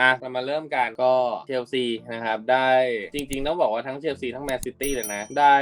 อะเรามาเริ่มกันก็เชลซีนะครับ ได้จริงๆ ต้องบอกว่าทั้งเชลซีทั้งแมนซิตี้เลยนะ ได้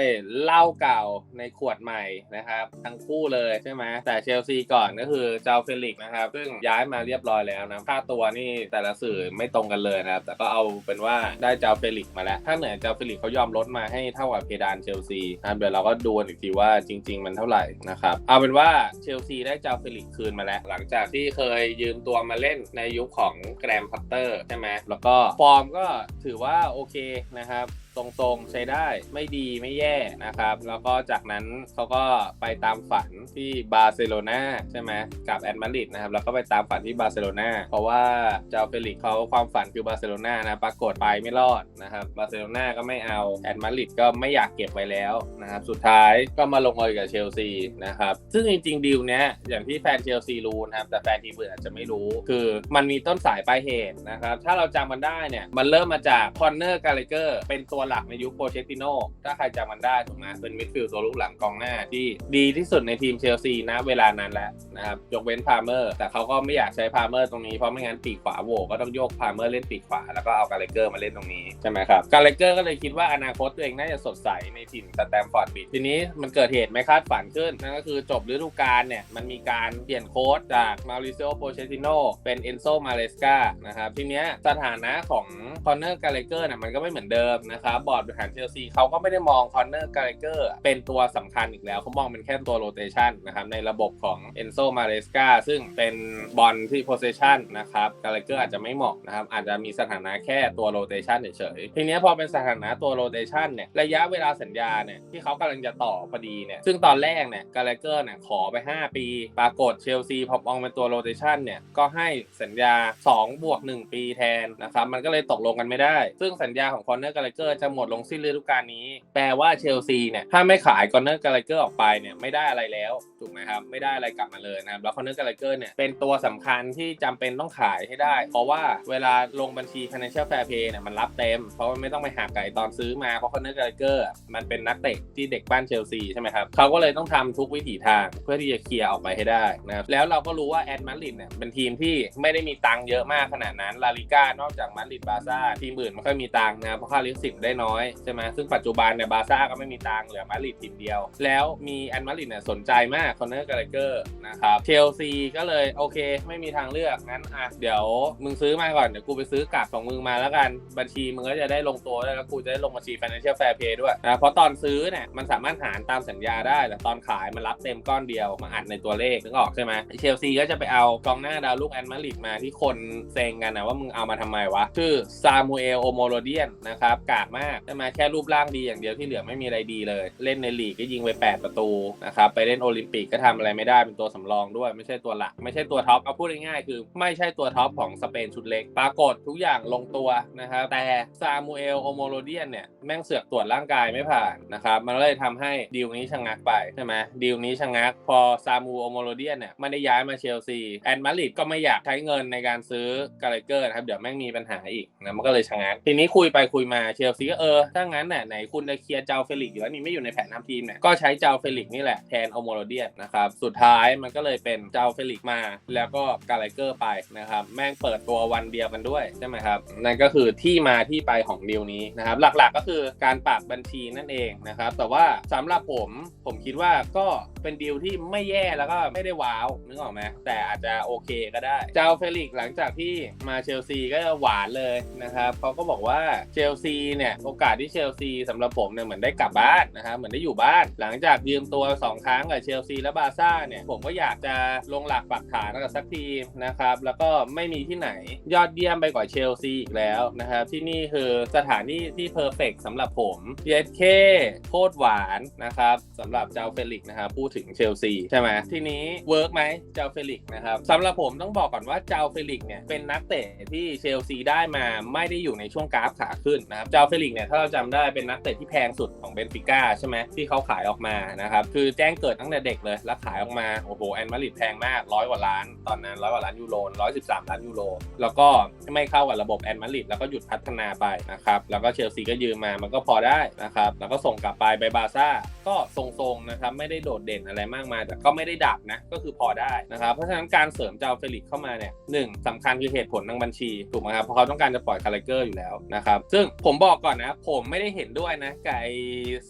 เหล้าเก่าในขวดใหม่นะครับ ทั้งคู่เลยใช่ไหมแต่เชลซีก่อนก็คือเจ้าเฟลิกนะครับ ซึ่งย้ายมาเรียบร้อยแล้วนะค่าตัวนี่แต่ละสื่อไม่ตรงกันเลยนะครับ แต่ก็เอาเป็นว่าได้เจ้าเฟลิกมาแล้ว ถ้าเหนือเจ้าเฟลิกเขายอมลดมาให้เท่ากับเพดานเชลซีนะเดี๋ยวเราก็ดูอีกทีว่าจริง ๆ มันเท่าไหร่นะครับเอาเป็นว่าเชลซีได้เจ้าเฟลิกคืนมาแล้ว หลังจากที่เคยยืมตัวมาเล่นในยุคของแกรมพัตเตอร์ใช่ไหมแล้วก็ฟอร์มก็ถือว่าโอเคนะครับ ทรงๆใช้ได้ไม่ดีไม่แย่นะครับ แล้วก็จากนั้นเขาก็ไปตามฝันที่บาร์เซโลนาใช่ไหมกับแอตมาดริดนะครับแล้วก็ไปตามฝันที่บาร์เซโลนาเพราะว่าเจ้าเฟลิกเขาความฝันคือบาร์เซโลนานะปรากฏไปไม่รอดนะครับบาร์เซโลนาก็ไม่เอาแอตมาดริดก็ไม่อยากเก็บไว้แล้วนะครับสุดท้ายก็มาลงเอยกับเชลซีนะครับซึ่งจริงๆดีลเนี้ยอย่างที่แฟนเชลซีรู้นะครับแต่แฟนทีมอื่นอาจจะไม่รู้ คือมันมีต้นสายปลายเหตุนะครับถ้าเราจำมันได้เนี่ยมันเริ่มมาจากคอนเนอร์กาเลเกอร์เป็นตัวหลักในยุคโปเชติโนถ้าใครจำมันได้ถูกไหมเป็นมิดฟิลด์ตัวลูกหลังกองหน้าที่ดีที่สุดในทีมเชลซีนะเวลานั้นแหละนะครับยกเว้นพาเมอร์ แต่เขาก็ไม่อยากใช้พาเมอร์ตรงนี้เพราะไม่งั้นปีกขวาโหวก็ต้องโยกพาเมอร์เล่นปีกขวาแล้วก็เอากาเลเกอร์มาเล่นตรงนี้ใช่ไหมครับกาเลเกอร์ก็เลยคิดว่าอนาคตตัวเองน่าจะสดใสในถิ่นสแตมฟอร์ดบิดทีนี้มันเกิดเหตุไม่คาดฝันขึ้นนั่นก็คือจบฤดูกาลเนี่ยมันมีการเปลี่ยนโค้ชจากมาริเซโอโปเชติโนเป็นเอนโซมาเลสกานะครับทีเนี้ยสถานะของคอนเนอร์กาเลเกอร์น่ะมันก็ไม่เหมือนเดิมนะครับบอร์ดบริหารเชลซีเขาก็ไม่ได้มองคอนเนอร์กาเลเกอร์เป็นตัวสำคัญอีกแล้วเขามองเป็นแค่ตัวโรเตชันนะครับในระบบของเอนโซมาเลสกาซึ่งเป็นบอลที่โพเซชันนะครับกาเลเกอร์อาจจะไม่เหมาะนะครับอาจจะมีสถานะแค่ตัวโรเตชันเฉยๆทีนี้พอเป็นสถานะตัวโรเตชันเนี่ยระยะเวลาสัญญาเนี่ยที่เขากำลังจะต่อพอดีเนี่ยซึ่งตอนแรกเนี่ยกาเลเกอร์เนี่ยขอไป 5 ปี ปรากฏเชลซีพอมองเป็นตัวโรเตชันเนี่ยก็ให้สัญญา2บวก1ปีแทนนะครับมันก็เลยตกลงกันไม่ได้ ซึ่งสัญญาของคอนเนอร์กาเลเกอร์จะหมดลงสิ้นฤดูกาลนี้ แปลว่าเชลซีเนี่ยถ้าไม่ขายคอนเนอร์กาเลเกอร์ออกไปเนี่ยไม่ได้อะไรแล้วถูกไหมครับไม่ได้อะไรกลับมาเลยนะครับแล้วคอนเนอร์กาเลเกอร์เนี่ยเป็นตัวสำคัญที่จำเป็นต้องขายให้ได้ เพราะว่าเวลาลงบัญชี financial fair play เนี่ยมันรับเต็ม เพราะมันไม่ต้องไปหักไก่ตอนซื้อมาเพราะคอนเนอร์กาเลเกอร์มันเป็นนักเตะที่เด็กบ้านเชลซีใช่ไหมครับเขาก็เลยต้องทำทุกวิถีทางเพื่อที่จะเคลียร์ออกไปให้ได้นะครับแล้วเราก็รู้ว่าแอดมาริดเนี่ยเป็นทีมที่ไม่ได้มีตังค์เยอะมากขนาดนั้นลาลิก้านอกจากมาริดบาซ่าทีมอื่นไม่ค่อยมีตังค์นะเพราะค่าลิขสิทธิ์ได้น้อยใช่ไหมซึ่งปัจจุบันเนี่ยบาซ่าก็ไม่มีตังค์เหลือมาริดทีมเดียว แล้วมีแอนมาริดเนี่ยสนใจมากคอนเนอร์กาเลเกอร์นะครับเชลซีก็เลยโอเค ไม่มีทางเลือกงั้นอะเดี๋ยวมึงซื้อมาก่อน เดี๋ยวกูไปซื้อกลับของมึงมาแล้วกันบัญชีมึงก็จะได้ลงตัวแล้วกูจะได้ลงบัญชี financial fair play ด้วยนะเพราะตอนซื้อเนี่ยมันสามารถหารตามสัญญาได้แต่ตอนขายมันรับเต็มก้อนเดียวมาอัดในตัวเลขนึกออกใช่ไหมเชลซีก็จะไปเอากองหน้าดาวลูกแอนมาริดมาที่คนเซงกันนะว่ามึงเอามาทำไมวะชื่อซามูเอลโอโมโรเดียนนะครับกากมากใช่ไหมแค่รูปร่างดีอย่างเดียวที่เหลือไม่มีอะไรดีเลย เล่นในลีกก็ยิงไป 8 ประตูนะครับไปเล่นโอลิมปิกก็ทำอะไรไม่ได้เป็นตัวสำรองด้วยไม่ใช่ตัวหลัก ไม่ใช่ตัวท็อปเอาพูดง่ายๆคือ ไม่ใช่ตัวท็อปของสเปนชุดเล็ก ปรากฏทุกอย่างลงตัวนะครับแต่ซามูเอลโอโมโรเดียนเนี่ยแม่งเสือกตรวจร่างกายไม่ผ่านนะครับมันเลยทำให้ดีลนี้ชะงักไปใช่ไหมดีลนี้ชะงัก พอซามูโอโมโรเดียนเนี่ยไม่ได้ย้ายมาเชลซีแอนมาริดก็ไม่อยากใช้เงินในการซื้อกาเลเกอร์นะครับเดี๋ยวแม่งมีปัญหาอีกนะมันก็เลยชะงัก ทีนี้คุยไปคุยมาเชลซีก็เออถ้างั้นน่ะไหนคุณจะเคลียร์เจ้าเฟลิกอยู่แล้วนี่ไม่อยู่ในแผนทำทีมเนี่ยก็ใช้เจ้าเฟลิกนี่แหละแทนโอโมโรเดียนนะครับสุดท้ายมันก็เลยเป็นเจ้าเฟลิกมา แล้วก็กาเลเกอร์ไปนะครับแม่งเปิดตัววันเดียวกันด้วยใช่ไหมครับนั่นก็คือที่มาที่ไปของดีลนี้นะครับหลักๆก็คือการปรับบัญชีนั่นเองนะครับแต่ว่าสำหรับผมผมคิดว่าก็เป็นดีลที่ไม่แย่แล้วก็ไม่ได้ว้าวนึกออกไหมแต่อาจจะโอเคก็ได้ เจ้าเฟลิกหลังจากที่มาเชลซีก็หวานเลยนะครับเขาก็บอกว่าเชลซีเนี่ยโอกาสที่เชลซีสำหรับผมเนี่ยเหมือนได้กลับบ้านนะครับเหมือนได้อยู่บ้าน หลังจากยืมตัวสองครั้งกับเชลซีและบาซ่าเนี่ยผมก็อยากจะลงหลักปักฐานกับสักทีมนะครับแล้วก็ไม่มีที่ไหนยอดเยี่ยมไปกว่าเชลซีอีกแล้วนะครับที่นี่คือสถานที่ที่เพอร์เฟกสำหรับผมเยสเคโคตรหวานนะครับสำหรับเจ้าเฟลิกนะครับพูดถึงเชลซีใช่ไหมทีนี้เวิร์กไหมเจ้าเฟลิกนะครับสำหรับผมต้องบอกก่อนว่าเจ้าเฟลิกเนี่ยเป็นนักเตะที่เชลซีได้มาไม่ได้อยู่ในช่วงกราฟขาขึ้นนะครับเจ้าเฟลิกเนี่ยถ้าเราจำได้เป็นนักเตะที่แพงสุดของเบนฟิก้าใช่ไหมที่เขาขายออกมานะครับคือแจ้งเกิดตั้งแต่เด็กเลยแล้วขายออกมาโอ้โหแอนมาริดแพงมากร้อยกว่าล้านตอนนั้นร้อยกว่าล้านยูโรร้อยสิบสามล้านยูโรแล้วก็ไม่เข้ากับระบบแอนมาริดแล้วก็หยุดพัฒนาไปนะครับแล้วก็เชลซีก็ยืมมามันก็พอได้นะครับแล้วก็ส่งกลับไปไปบาร์ซ่าก็ทรงๆนะครับไม่ได้โดดเด่นอะไรมากมายแต่ก็ไม่ได้ดับนะก็คือพอได้นะครับเพราะฉะนั้นการเสริมเจ้าเฟลิกเข้ามาเนี่ยหนึ่งสำคัญคือเหตุผลทางบัญชีถูกไหมครับเพราะเขาต้องการจะปล่อยคารคเกอร์อยู่แล้วนะครับซึ่งผมบอกก่อนนะ ผมไม่ได้เห็นด้วยนะกับไอ้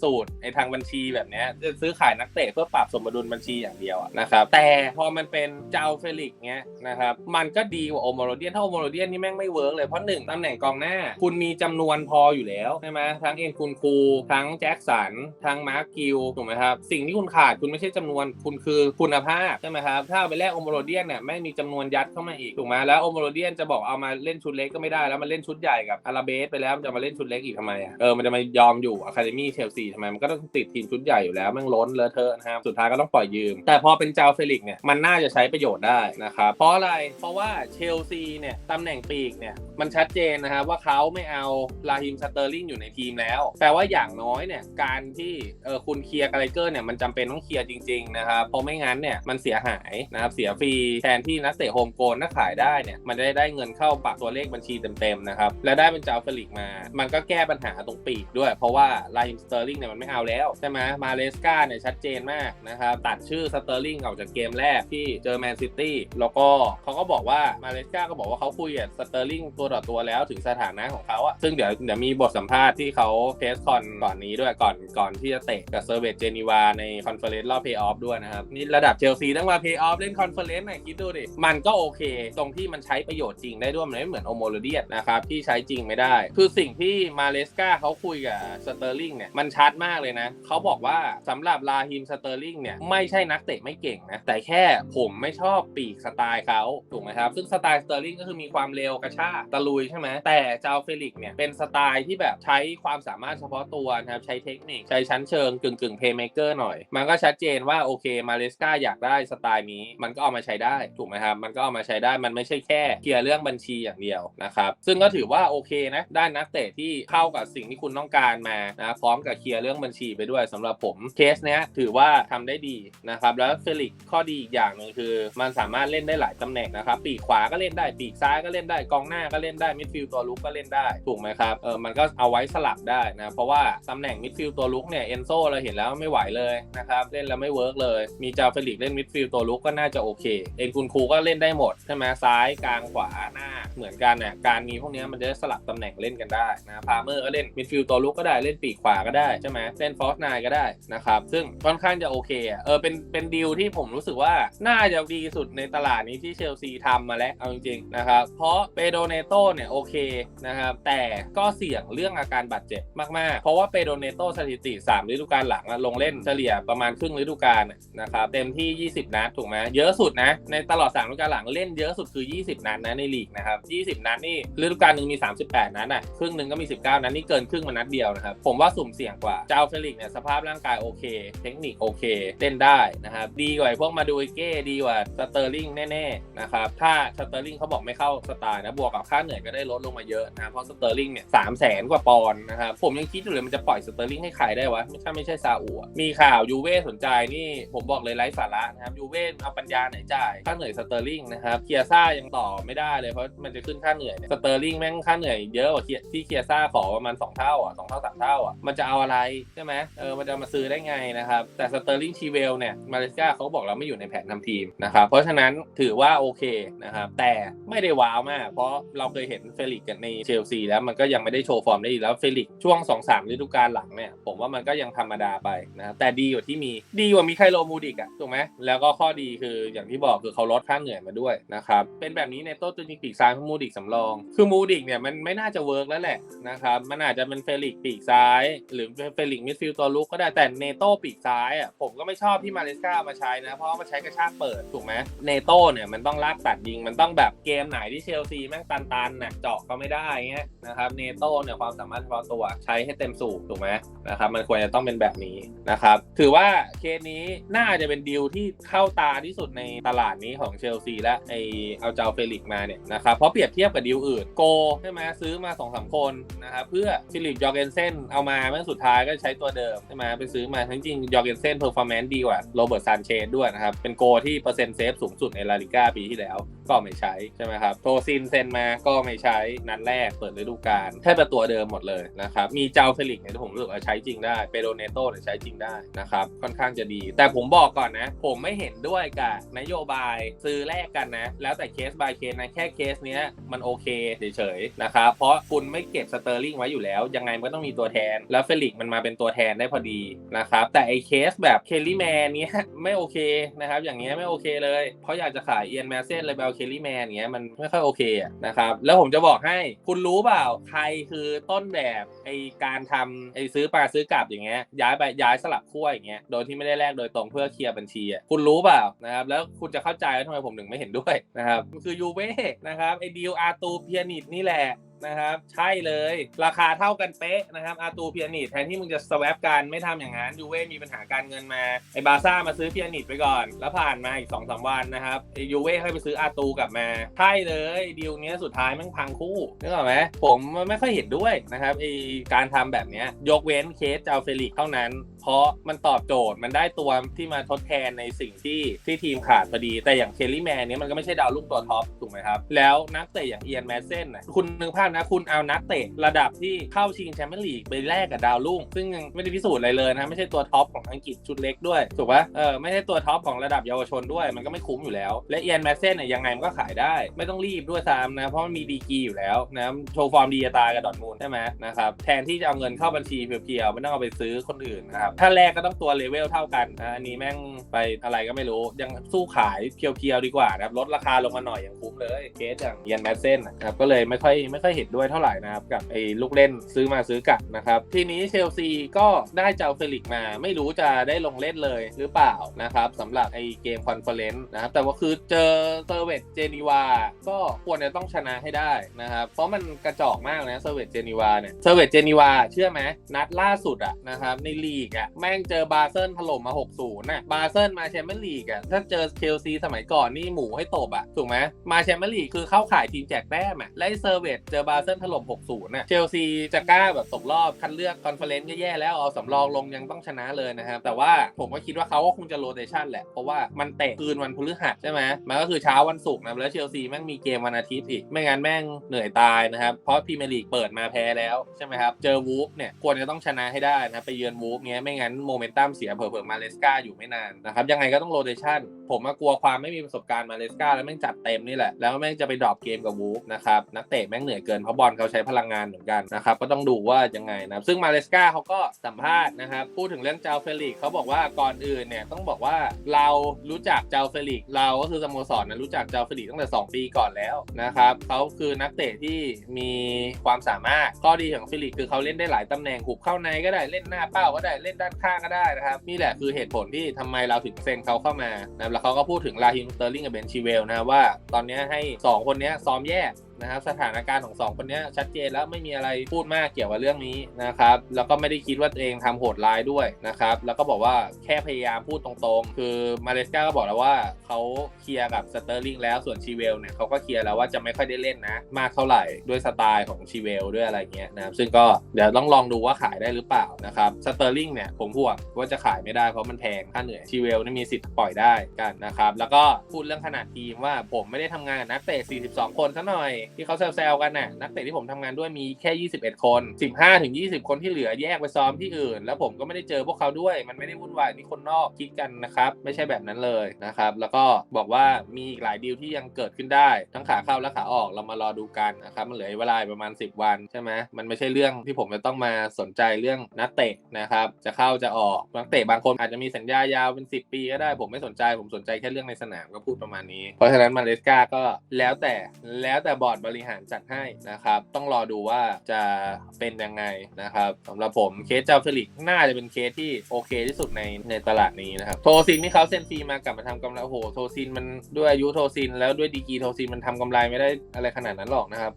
สูตรไอ้ทางบัญชีแบบเนี้ยจะซื้อขายนักเตะเพื่อปรับสมดุลบัญชีอย่างเดียวอะนะครับแต่พอมันเป็นเจ้าเฟลิกเนี้ยนะครับมันก็ดีกว่าโอมโรเดียนถ้าโอมโรเดียนนี่แม่งไม่เวิร์กเลยเพราะหนึ่งตำแหน่งกองหน้า คุณมีจำนวนพออยู่แล้วใช่ไหมทั้งเอ็นคุณคูทั้งแจ็คสันทั้งมาร์คกิลถูกไหมครับสิ่งที่คุณขาดคุณไม่ใช่จำนวนคุณคือคุณภาพใช่ไหมครับถ้าไปแลกโอมโรเดียนเนี่ยแม่งมีจำนวนยัดเข้ามาอีกถูกไหมแล้วโอมโรเดียนจะบอกเอามาเล่นชุดเล็กก็ไม่ได้แล้วมันเล่นชุดใหญ่กับอาราเบสไปแล้วจะมาเล่นชุดเล็กอีกทำไมอะเออมันจะมายอมอยู่อะคาเดมี่เชลซีทำไมมันก็ต้องติดทีมชุดใหญ่อยู่แล้วม่งล้นเลอะเทอะนะครับสุดท้ายก็ต้องปล่อยยืม แต่พอเป็นเจ้าเฟลิกเนี่ยมันน่าจะใช้ประโยชน์ได้นะครับเพราะอะไรเพราะว่าเชลซีเนี่ยตำแหน่งปีกเนี่ยมันชัดเจนนะครับว่าเขาไม่เอาลาฮิมสเตอร์ลิงอยู่ในทีมแล้วแปลว่าอย่างน้อยเนี่ยการที่เออคุณเคลียร์กาเลเกอร์เนี่ยมันจำเป็นต้องเคลียร์จริงๆนะครับเพราะไม่งั้นเนี่ยมันเสียหายนะครับเสียฟรีแทนที่นักเตะโฮมโกลนถ้าขายได้เนี่ยมันได้ได้เงินเข้าปากตัวเลขบัญชีเต็มๆนะครับและได้เป็นเจ้าเฟลิกมา มันก็แก้ปัญหาตรงปีกด้วย เพราะว่าไลาฮิมสเตอร์ลิงเนี่ยมันไม่เอาแล้วใช่ไหมมาเลสกาเนี่ยชัดเจนมากนะครับตัดชื่อสเตอร์ลิงออกจากเกมแรกที่เจอแมนซิตี้แล้วก็เขาก็บอกว่ามาเลสกาก็บอกว่าเขาคุยกับสเตอร์ลิงตัวต่อตัวแล้วถึงสถานะของเขาอะซึ่งเดี๋ยวเดี๋ยวมีบทสัมภาษณ์ที่เขาเทสคอนก่อนนี้ด้วยก่อนก่อนที่จะเตะกับเซอร์เวตเจนีวาในคอนเฟอเรนซ์รอบเพย์ออฟด้วยนะครับนี่ระดับเชลซีต้องมาเพย์ออฟเล่นคอนเฟอเรนซ์หน่อยคิดดูดิมันก็โอเค ตรงที่มันใช้ประโยชน์จริงได้ด้วยมันไม่เหมือนโอโมโลเดียนะครับที่ใช้จริงไม่ได้ คือสิ่งที่มาเลสกาเขาคุยกับสเตอร์ลิงเนี่ยมันชัดมากเลยนะเขาบอกว่าสำหรับลาฮิมสเตอร์ลิงเนี่ยไม่ใช่นักเตะไม่เก่งนะแต่แค่ผมไม่ชอบปีกสไตล์เขาถูกไหมครับ ซึ่งสไตล์สเตอร์ลิงก็คือมีความเร็วกระชากตะลุยใช่ไหมแต่เจ้าเฟลิกเนี่ยเป็นสไตล์ที่แบบใช้ความสามารถเฉพาะตัวนะครับใช้เทคนิคใช้ชั้นเชิงกึ่งกึ่งเพย์เมเกอร์หน่อย มันก็ชัดเจนว่าโอเคมาเลสกาอยากได้สไตล์นี้ มันก็เอามาใช้ได้ถูกไหมครับมันก็เอามาใช้ได้มันไม่ใช่แค่เคลียร์เรื่องบัญชีอย่างเดียวนะครับซึ่งก็ถือว่าโอเคนะได้นักเตะที่เข้ากับสิ่งที่คุณต้องการมานะพร้อมกับเคลียร์เรื่องบัญชีไปด้วยสำหรับผมเคสเนี้ยถือว่าทำได้ดีนะครับแล้วเฟลิกข้อดีอีกอย่างหนึ่งคือ มันสามารถเล่นได้หลายตำแหน่งนะครับปีกขวาก็เล่นได้ปีกซ้ายก็เล่นได้กองหน้าก็เล่นได้มิดฟิลด์ตัวลุกก็เล่นได้ถูกไหมครับเออมันก็เอาไว้สลับได้นะเพราะว่าตำแหน่งมิดฟิลด์ตัวลุกเนี่ยเอนโซเราเห็นแล้วไม่ไหวเลยนะครับเล่นแล้วไม่เวิร์กเลยมีเจ้าเฟลิกเล่นมิดฟิลด์ตัวลุกก็น่าจะโอเคเอ็นคุณครูก็เล่นได้หมดใช่ไหมซ้ายกลางขวาหน้าเหมือนกันเนี่ยการมีพวกนี้มันจะสลับตำแหน่งเล่นกันได้นะพาเมอร์ก็เล่นมิดฟิลด์ตัวลุกก็ได้เล่นปีกขวาก็ได้ใช่ไหมเล่นฟอสไนก็ได้นะครับ ซึ่งค่อนข้างจะโอเคอะเออเป็นเป็นดีลที่ผมรู้สึกว่าน่าจะดีสุดในตลาดนี้ที่เชลซีทำมาแล้วเอาจริงๆนะครับเพราะเปโดเนโตเนี่ยโอเคนะครับแต่ก็เสี่ยงเรื่องอาการบาดเจ็บมากๆ เพราะว่าเปโดเนโตสถิติ 3 ฤดูกาลหลังลงเล่นเฉลี่ยประมาณครึ่งฤดูกาลนะครับเต็มที่ 20 นัดถูกไหมเยอะสุดนะ ในตลอด 3 ฤดูกาลหลังเล่นเยอะสุดคือ 20 นัดนะในลีกนะครับ 20 นัดนี่ฤดูกาลหนึ่งมี 38 นัดอะครึ่งหนึ่งก็มี 19นัดนี่เกินครึ่งมานัดเดียวนะครับ ผมว่าสุ่มเสี่ยงกว่า เจ้าเฟลิกเนี่ยสภาพร่างกายโอเค เทคนิคโอเคเล่นได้นะครับ ดีกว่าพวกมาดูเก้ดีกว่าสเตอร์ลิงแน่ๆนะครับ ถ้าสเตอร์ลิงเขาบอกไม่เข้าสไตล์นะ บวกกับค่าเหนื่อยก็ได้ลดลงมาเยอะนะ เพราะสเตอร์ลิงเนี่ยสามแสนกว่าปอนด์นะครับ ผมยังคิดอยู่เลยมันจะปล่อยสเตอร์ลิงให้ใครได้วะ ไม่ใช่ไม่ใช่ซาอุมีข่าวยูเว่สนใจนี่ผมบอกเลยไร้สาระนะครับยูเว่เอาปัญญาไหนจ่ายค่าเหนื่อยสเตอร์ลิงนะครับเคียซ่ายังต่อไม่ได้เลยเพราะมันจะขึ้นค่าเหนื่อยสเตอร์ลิงแม่งค่าเหนื่อยเยอะกว่าที่เคียซ่าขอประมาณ2เท่าอะสองเท่าสามเท่าอะมันจะเอาอะไรใช่ไหมเออมันจะมาซื้อได้ไงนะครับแต่สเตอร์ลิงชีเวลเนี่ยมาเลเซียเขาบอกเราไม่อยู่ในแผนทำทีมนะครับเพราะฉะนั้นถือว่าโอเคนะครับแต่ไม่ได้ว้าวมาก เพราะเราเคยเห็นเฟลิกกันในเชลซีแล้วมันก็ยังไม่ได้โชว์ฟอร์มได้ดีแล้วเฟลิกช่วง2-3ฤดูกาลหลังเนี่ยผมว่ามันก็ยังธรรมดาไปนะครับแต่ดีกว่าที่มีดีกว่ามีไคโลมูดิกอะถูกไหมแล้วก็ข้อดีคืออย่างที่บอกคือเขาลดค่าเหนื่อยมาด้วยนะครับเป็นแบบนี้ในโต้ตัวจริงปีกซ้ายของมูดิกสำรอง คือมูดิกเนี่ยมันไม่น่าจะเวิร์กแล้วแหละนะครับมันอาจจะเป็นเฟลิกปีกซ้าย หรือเฟลิกมิดฟิลด์ตัวลุกก็ได้แต่เนโต้ปีกซ้ายอะผมก็ไม่ชอบที่มาเลสกามาใช้นะ เพราะว่ามาใช้กระชากเปิดถูกไหมเนโต้เนี่ยมันต้องลากตัดยิงมันต้องแบบเกมไหนที่เชลซีแม่งตันๆน่ะเจาะก็ไม่ได้เงี้ยนะครับเนโต้เนี่ยความสามารถเฉพาะตัวใช้ให้เต็มสูบถูกไหมนะครับมันควรจะต้องเป็นแบบนี้นะครับถือว่าเคสนี้น่าจะเป็นดีลที่เข้าตาที่สุดในตลาดนี้ของเชลซีและไอเอาเจ้าเฟลิกมาเนี่ยนะครับเพราะเปรียบเทียบกับดีลอื่นโกใช่ไหมซื้อมา2อสคนนะครับนะครับเพื่อฟิลิปยอร์เกนเซนเอามาเมื่อสุดท้ายก็ใช้ตัวเดิมใช่ไหมไปซื้อมาทั้งจริงยอร์เกนเซนเพอร์ฟอร์แมนซ์ดีกว่าโรเบิร์ตซานเชสด้วยนะครับ เป็นโกที่เปอร์เซ็นต์เซฟสูงสุดในลาลิก้าปีที่แล้วก็ไม่ใช้ใช่ไหมครับโทซินเซนมาก็ไม่ใช้นัดแรกเปิดฤดูกาลแทบจะตัวเดิมหมดเลยนะครับมีเจ้าเฟลิกเนี่ยผมรู้สึกว่าใช้จริงได้เปโดเนโตเนี่ยใช้จริงได้นะครับค่อนข้างจะดี แต่ผมบอกก่อนนะ ผมไม่เห็นด้วยกับนโยบายซื้อแลกกันนะ แล้วแต่เคส by เคสนะแค่เคสเนี้ยมันโอเคเฉยๆนะครับเพราะคุณไม่เก็บสเตอร์ลิงไว้อยู่แล้ว ยังไงมันก็ต้องมีตัวแทน แล้วเฟลิกมันมาเป็นตัวแทนได้พอดีนะครับแต่ไอเคสแบบเคลลี่แมนเนี้ยไม่โอเคนะครับอย่างเงี้ยไม่โอเคเลย เพราะอยากจะขายเอียนแมสเซนเลยไปเอาเคลลี่แมนเงี้ยมันไม่ค่อยโอเคนะครับแล้วผมจะบอกให้คุณรู้เปล่าใครคือต้นแบบไอการทำไอซื้อปลาซื้อกลับอย่างเงี้ยย้ายไปย้ายสลับขั้วอย่างเงี้ยโดยที่ไม่ได้แลกโดยตรงเพื่อเคลียร์บัญชีคุณรู้เปล่านะครับแล้วคุณจะเข้าใจว่าทำไมผมถึงไม่เห็นด้วยนะครับคือยูเว่นะครับไอดีลอาตูเพียนิดนี่แหละ นะครับ ใช่เลย ราคาเท่ากันเป๊ะนะครับอาตูเพียนิดแทนที่มึงจะสวปกันไม่ทำอย่างนั้นยูเว่มีปัญหาการเงินมาไอบาซ่ามาซื้อเพียนิดไปก่อน แล้วผ่านมาอีก2องสาวันนะครับไอยูเว่ให้ไปซื้ออาตูกลับมาใช่เลยดีลนี้สุดท้ายมันพังคู่นึกออกไหมผมไม่ค่อยเห็นด้วยนะครับไอการทำแบบนี้ยกเว้นเคสเจ้าเฟลิกเท่านั้น เพราะมันตอบโจทย์มันได้ตัวที่มาทดแทนในสิ่งที่ที่ทีมขาดพอดี แต่อย่างเคลลี่แมนเนี้ยมันก็ไม่ใช่ดาวรุ่งตัวท็อปถูกไหมครับแล้วนักเตะอย่างเอียนแมสเซนน่ะคุณนึกภาพนะ คุณเอานักเตะระดับที่เข้าชิงแชมเปี้ยนลีกไปแลกกับดาวรุ่ง ซึ่งยังไม่ได้พิสูจน์อะไรเลยนะ ไม่ใช่ตัวท็อปของอังกฤษชุดเล็กด้วย ถูกปะเออไม่ใช่ตัวท็อปของระดับเยาวชนด้วย มันก็ไม่คุ้มอยู่แล้ว และเอียนแมสเซนเนี่ยยังไงมันก็ขายได้ ไม่ต้องรีบด้วยซ้ำนะ เพราะมันมีดีกีอยู่แล้วนะ โชว์ฟอร์มดีจะตากับดอทมูลใช่ไหมนะครับ แทนที่จะเอาเงินเข้าบัญชีเพียวๆไม่ต้องเอาไปซื้อคนอื่นนะครับ ถ้าแลกก็ต้องตัวเลเวลเท่ากันนะอันนี้แม่งไปอะไรก็ไม่รู้ ยังสู้ขายเพียวๆดีกว่านะครับ ลดราคาลงมาหน่อยอย่างคุ้มเลย เคสอย่างเอียนแมสเซนนะครับ ก็เลยไม่ค่อยไม่ค่อยเห็นด้วยเท่าไหร่นะครับ กับไอ้ลูกเล่นซื้อมาซื้อกลับนะครับ ทีนี้เชลซีก็ได้เจ้าเฟลิกมา ไม่รู้จะได้ลงเล่นเลยหรือเปล่านะครับสำหรับไอ้เกมคอนเฟอเรนซ์นะครับแต่ว่าคือเจอเซอร์เวตเจนีวาก็ควรจะต้องชนะให้ได้นะครับ เพราะมันกระจอกมากนะเซอร์เวตเจนีวาเนี่ยเซอร์เวตเจนีวาเชื่อไหมนัดล่าสุดอะนะครับในลีกอะแม่งเจอบาเซิลถล่มมา 6-0น่ะบาเซิลมาแชมเปี้ยนลีกอะถ้าเจอเชลซีสมัยก่อนนี่หมูให้ตบอะถูกไหมมาแชมเปี้ยนลีกคือเข้าขายทีมแจกแต้มอะและเซอร์เวตเจอบาเซิลถล่ม 6-0น่ะเชลซีจะกล้าแบบตกรอบคัดเลือกคอนเฟอเรนซ์ก็แย่แล้วเอาสำรองลงยังต้องชนะเลยนะครับ แต่ว่าผมก็คิดว่าเขาก็คงจะโรเตชันแหละ เพราะว่ามันเตะคืนวันพฤหัสใช่ไหมมันก็คือเช้าวันศุกร์นะแล้วเชลซีแม่งมีเกมวันอาทิตย์อีก ไม่งั้นแม่งเหนื่อยตายนะครับเพราะพรีเมียร์ลีกเปิดมาแพ้แล้วใช่ไหมครับเจอวูฟเนี่ยควรจะต้องชนะให้ได้นะครับไปเยือนวูฟเงี้ยไม่งั้นโมเมนตัมเสียเผลอๆมาเลสกาอยู่ไม่นานนะครับยังไงก็ต้องโรเตชันผมมากลัวความไม่มีประสบการณ์มาเลสกาแล้วแม่งจัดเต็มนี่แหละแล้วแม่งจะไปดรอปเกมกับวูฟนะครับนักเตะแม่งเหนื่อยเกินเพราะบอลเขาใช้พลังงานเหมือนกันนะครับก็ต้องดูว่ายังไงนะซึ่งมาเลสกาเขาก็สัมภาษณ์นะครับพูดถึงเรื่องเจ้าเฟลิกเขาบอกว่าก่อนอื่นเนี่ยต้องบอกว่าเรารู้จักเจ้าเฟลิกเราก็คือสโมสรนะรู้จักเจ้าเฟลิกตั้งแต่ 2 ปีก่อนแล้วนะครับเขาคือนักเตะที่มีความสามารถข้อดีของเฟลิกคือเขาเล่นได้หลายตำแหน่งหุบเข้าในก็ได้เล่นหน้าเป้าก็ได้เล่นด้านข้างก็ได้นะครับนี่แหละคือเหตุผลที่ทำไมเราถึงเซ็นเขาเข้ามานะแล้วเขาก็พูดถึงลาฮิมสเตอร์ลิงกับเบนชิเวลนะว่า ตอนนี้ให้ 2 คนนี้ซ้อมแยก นะครับสถานการณ์ของสองคนนี้ชัดเจนแล้วไม่มีอะไรพูดมากเกี่ยวกับเรื่องนี้นะครับแล้วก็ไม่ได้คิดว่าตัวเองทำโหดร้ายด้วยนะครับแล้วก็บอกว่าแค่พยายามพูดตรงๆ คือมาเลสกาก็บอกแล้วว่าเขาเคลียร์กับสเตอร์ลิงแล้วส่วนชีเวลเนี่ยเขาก็เคลียร์แล้วว่าจะไม่ค่อยได้เล่นนะ มากเท่าไหร่ด้วยสไตล์ของชีเวลด้วยอะไรเงี้ยนะครับซึ่งก็เดี๋ยวต้องลองดูว่าขายได้หรือเปล่านะครับสเตอร์ลิงเนี่ยผมห่วงว่าจะขายไม่ได้เพราะมันแพงค่าเหนื่อยชีเวลนี่มีสิทธิ์ปล่อยได้กันนะครับแล้วก็พูดเรื่องขนาดทีมว่าผมไม่ได้ทำงานกับนักเตะ42 คนซะหน่อยที่เขาแซวๆกันน่ะนักเตะที่ผมทำงานด้วยมีแค่ 21 คน 15ถึง20 คนที่เหลือแยกไปซ้อมที่อื่น แล้วผมก็ไม่ได้เจอพวกเขาด้วย มันไม่ได้วุ่นวายนี่คนนอกคิดกันนะครับ ไม่ใช่แบบนั้นเลยนะครับแล้วก็บอกว่ามีอีกหลายดีลที่ยังเกิดขึ้นได้ ทั้งขาเข้าและขาออกเรามารอดูกันนะครับมันเหลือเวลาประมาณ 10 วันใช่ไหมมันไม่ใช่เรื่องที่ผมจะต้องมาสนใจเรื่องนักเตะนะครับจะเข้าจะออกนักเตะบางคนอาจจะมีสัญญายาวเป็น 10 ปีก็ได้ผมไม่สนใจผมสนใจแค่เรื่องในสนามก็พูดประมาณนี้ เพราะฉะนั้นมาเลสกาก็แล้วแต่แล้วแต่บอร์ดบริหารจัดให้นะครับ ต้องรอดูว่าจะเป็นยังไงนะครับสำหรับผมเคสเจ้าเฟลิกน่าจะเป็นเคสที่โอเคที่สุดในในตลาดนี้นะครับโทซินที่เขาเซ็นฟรีมากลับมาทำกำไรโอ้โหโทซินมันด้วยอายุโทซิน แล้วด้วยดีกีโทซินมันทำกำไรไม่ได้อะไรขนาดนั้นหรอกนะครับ